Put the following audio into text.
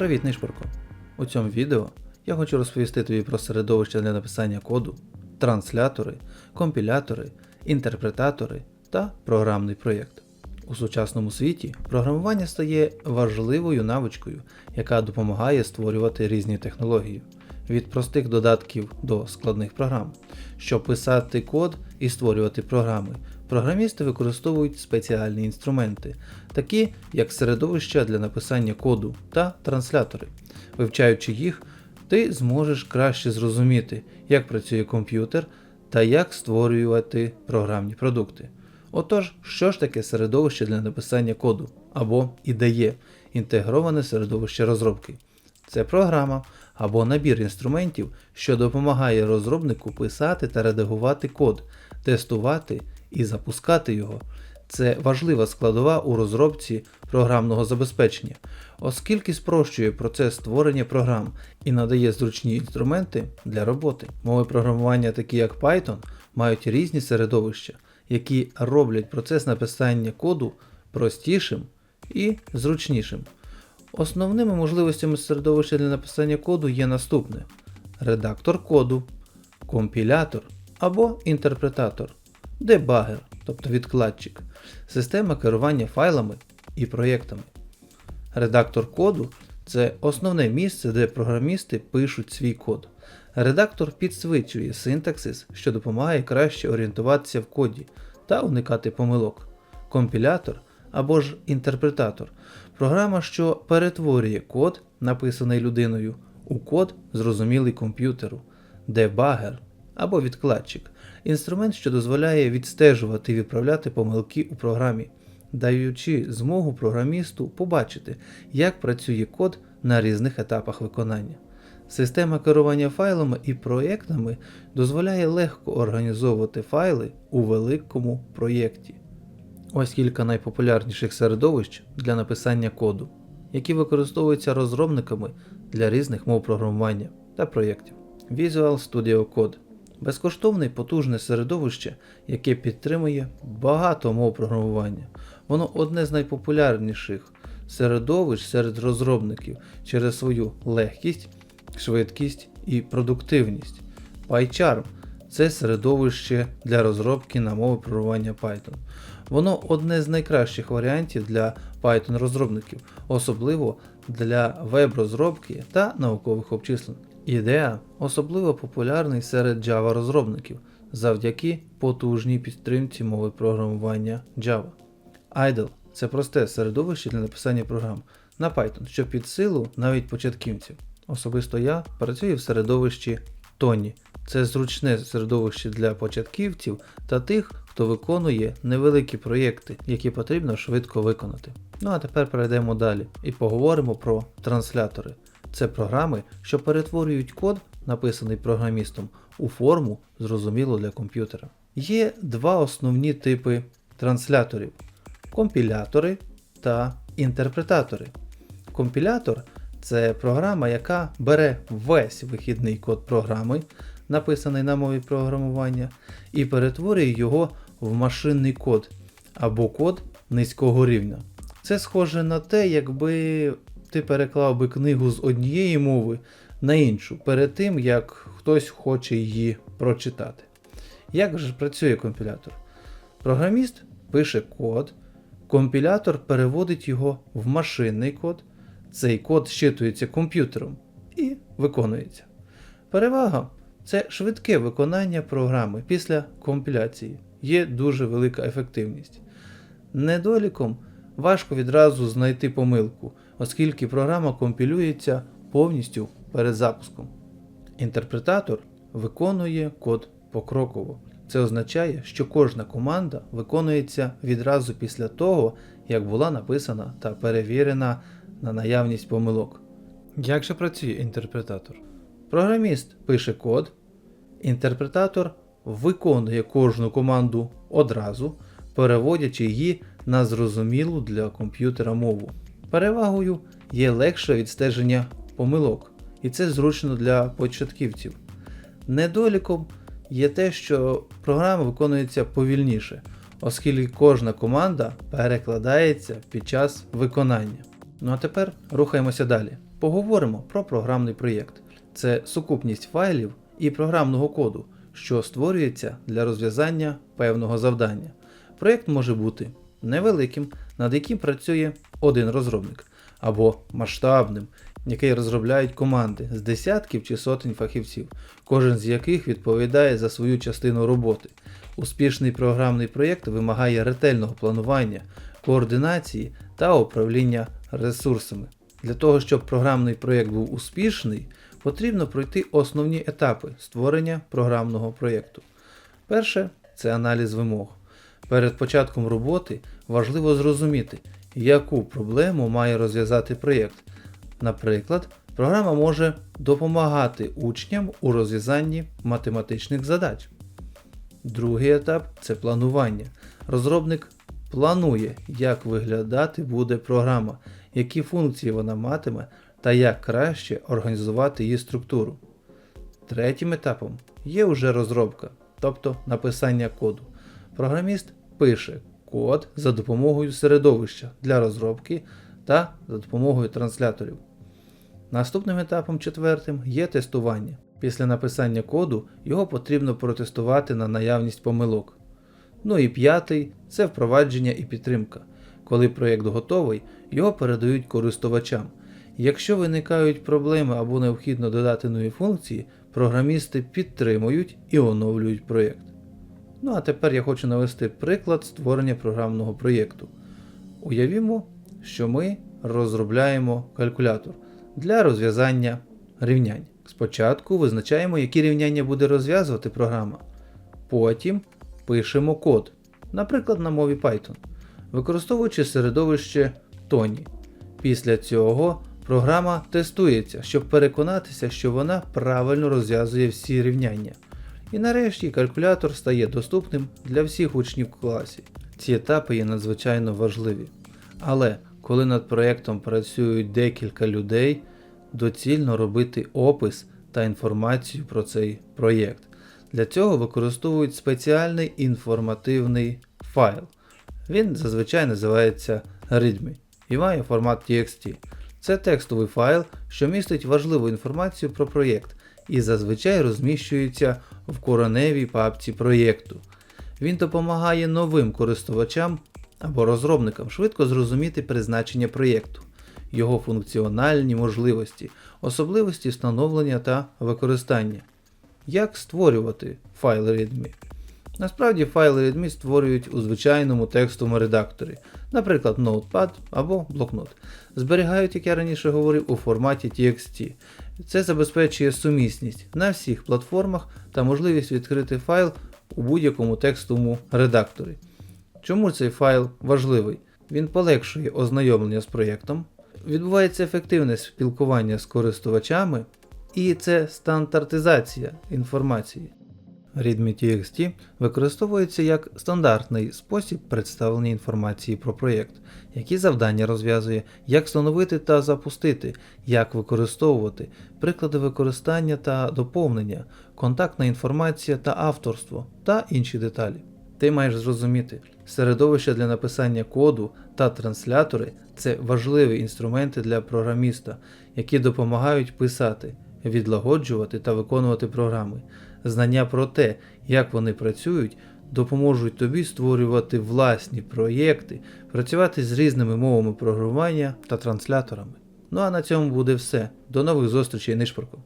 Привіт, Нишпорко! У цьому відео я хочу розповісти тобі про середовище для написання коду, транслятори, компілятори, інтерпретатори та програмний проєкт. У сучасному світі програмування стає важливою навичкою, яка допомагає створювати різні технології від простих додатків до складних програм. Щоб писати код і створювати програми, програмісти використовують спеціальні інструменти, такі як середовища для написання коду та транслятори. Вивчаючи їх, ти зможеш краще зрозуміти, як працює комп'ютер та як створювати програмні продукти. Отож, що ж таке середовище для написання коду або ідеє інтегроване середовище розробки? Це програма або набір інструментів, що допомагає розробнику писати та редагувати код, тестувати і запускати його. Це важлива складова у розробці програмного забезпечення, оскільки спрощує процес створення програм і надає зручні інструменти для роботи. Мови програмування, такі як Python, мають різні середовища, які роблять процес написання коду простішим і зручнішим. Основними можливостями середовища для написання коду є наступне: редактор коду, компілятор або інтерпретатор, дебагер, тобто відкладчик, система керування файлами і проєктами. Редактор коду це основне місце, де програмісти пишуть свій код. Редактор підсвічує синтаксис, що допомагає краще орієнтуватися в коді та уникати помилок. Компілятор або ж інтерпретатор програма, що перетворює код, написаний людиною, у код, зрозумілий комп'ютеру, дебагер або відкладчик інструмент, що дозволяє відстежувати і відправляти помилки у програмі, даючи змогу програмісту побачити, як працює код на різних етапах виконання. Система керування файлами і проєктами дозволяє легко організовувати файли у великому проєкті. Ось кілька найпопулярніших середовищ для написання коду, які використовуються розробниками для різних мов програмування та проєктів. Visual Studio Code безкоштовне і потужне середовище, яке підтримує багато мов програмування. Воно одне з найпопулярніших середовищ серед розробників через свою легкість, швидкість і продуктивність. PyCharm це середовище для розробки на мови програмування Python. Воно одне з найкращих варіантів для Python розробників, особливо для веб-розробки та наукових обчислень. IDEA особливо популярний серед Java розробників завдяки потужній підтримці мови програмування Java. IDLE це просте середовище для написання програм на Python, що під силу навіть початківців. Особисто я працюю в середовищі Tony. Це зручне середовище для початківців та тих, хто виконує невеликі проєкти, які потрібно швидко виконати. Ну а тепер перейдемо далі і поговоримо про транслятори. Це програми, що перетворюють код, написаний програмістом, у форму, зрозумілу для комп'ютера. Є два основні типи трансляторів: компілятори та інтерпретатори. Компілятор це програма, яка бере весь вихідний код програми, написаний на мові програмування, і перетворює його в машинний код або код низького рівня. Це схоже на те, якби ти переклав би книгу з однієї мови на іншу, перед тим як хтось хоче її прочитати. Як же працює компілятор? Програміст пише код, компілятор переводить його в машинний код, цей код щитується комп'ютером і виконується. Перевага це швидке виконання програми після компіляції, є дуже велика ефективність. Недоліком важко відразу знайти помилку, оскільки програма компілюється повністю перед запуском. Інтерпретатор виконує код покроково. Це означає, що кожна команда виконується відразу після того, як була написана та перевірена на наявність помилок. Як же працює інтерпретатор? Програміст пише код, інтерпретатор виконує кожну команду одразу, переводячи її на зрозумілу для комп'ютера мову. Перевагою є легше відстеження помилок, і це зручно для початківців. Недоліком є те, що програма виконується повільніше, оскільки кожна команда перекладається під час виконання. Ну а тепер рухаємося далі. Поговоримо про програмний проєкт. Це сукупність файлів і програмного коду, що створюється для розв'язання певного завдання. Проєкт може бути невеликим, над яким працює один розробник, або масштабним, який розробляють команди з десятків чи сотень фахівців, кожен з яких відповідає за свою частину роботи. Успішний програмний проєкт вимагає ретельного планування, координації та управління ресурсами. Для того, щоб програмний проєкт був успішний, потрібно пройти основні етапи створення програмного проєкту. Перше це аналіз вимог. Перед початком роботи важливо зрозуміти, яку проблему має розв'язати проєкт. Наприклад, програма може допомагати учням у розв'язанні математичних задач. Другий етап це планування. Розробник планує, як виглядати буде програма, які функції вона матиме та як краще організувати її структуру. Третім етапом є вже розробка, тобто написання коду. Програміст пише код за допомогою середовища для розробки та за допомогою трансляторів. Наступним етапом четвертим є тестування. Після написання коду його потрібно протестувати на наявність помилок. Ну і п'ятий це впровадження і підтримка. Коли проєкт готовий, його передають користувачам. Якщо виникають проблеми або необхідно додати нові функції, програмісти підтримують і оновлюють проєкт. Ну а тепер я хочу навести приклад створення програмного проєкту. Уявімо, що ми розробляємо калькулятор для розв'язання рівнянь. Спочатку визначаємо, які рівняння буде розв'язувати програма. Потім пишемо код, наприклад, на мові Python, використовуючи середовище Tony. Після цього програма тестується, щоб переконатися, що вона правильно розв'язує всі рівняння. І нарешті калькулятор стає доступним для всіх учнів класі. Ці етапи є надзвичайно важливі. Але коли над проєктом працюють декілька людей, доцільно робити опис та інформацію про цей проєкт. Для цього використовують спеціальний інформативний файл. Він зазвичай називається README і має формат TXT. Це текстовий файл, що містить важливу інформацію про проєкт і зазвичай розміщується в короневій папці проєкту. Він допомагає новим користувачам або розробникам швидко зрозуміти призначення проєкту, його функціональні можливості, особливості встановлення та використання. Як створювати файли README? Насправді файли README створюють у звичайному текстовому редакторі, наприклад, Notepad або блокнот. Зберігають, як я раніше говорив, у форматі TXT. Це забезпечує сумісність на всіх платформах та можливість відкрити файл у будь-якому текстовому редакторі. Чому цей файл важливий? Він полегшує ознайомлення з проєктом, відбувається ефективне спілкування з користувачами, і це стандартизація інформації. README.txt використовується як стандартний спосіб представлення інформації про проєкт, які завдання розв'язує, як встановити та запустити, як використовувати, приклади використання та доповнення, контактна інформація та авторство та інші деталі. Ти маєш зрозуміти, середовище для написання коду та транслятори це важливі інструменти для програміста, які допомагають писати, відлагоджувати та виконувати програми. Знання про те, як вони працюють, допоможуть тобі створювати власні проєкти, працювати з різними мовами програмування та трансляторами. Ну а на цьому буде все. До нових зустрічей, Нишпорку!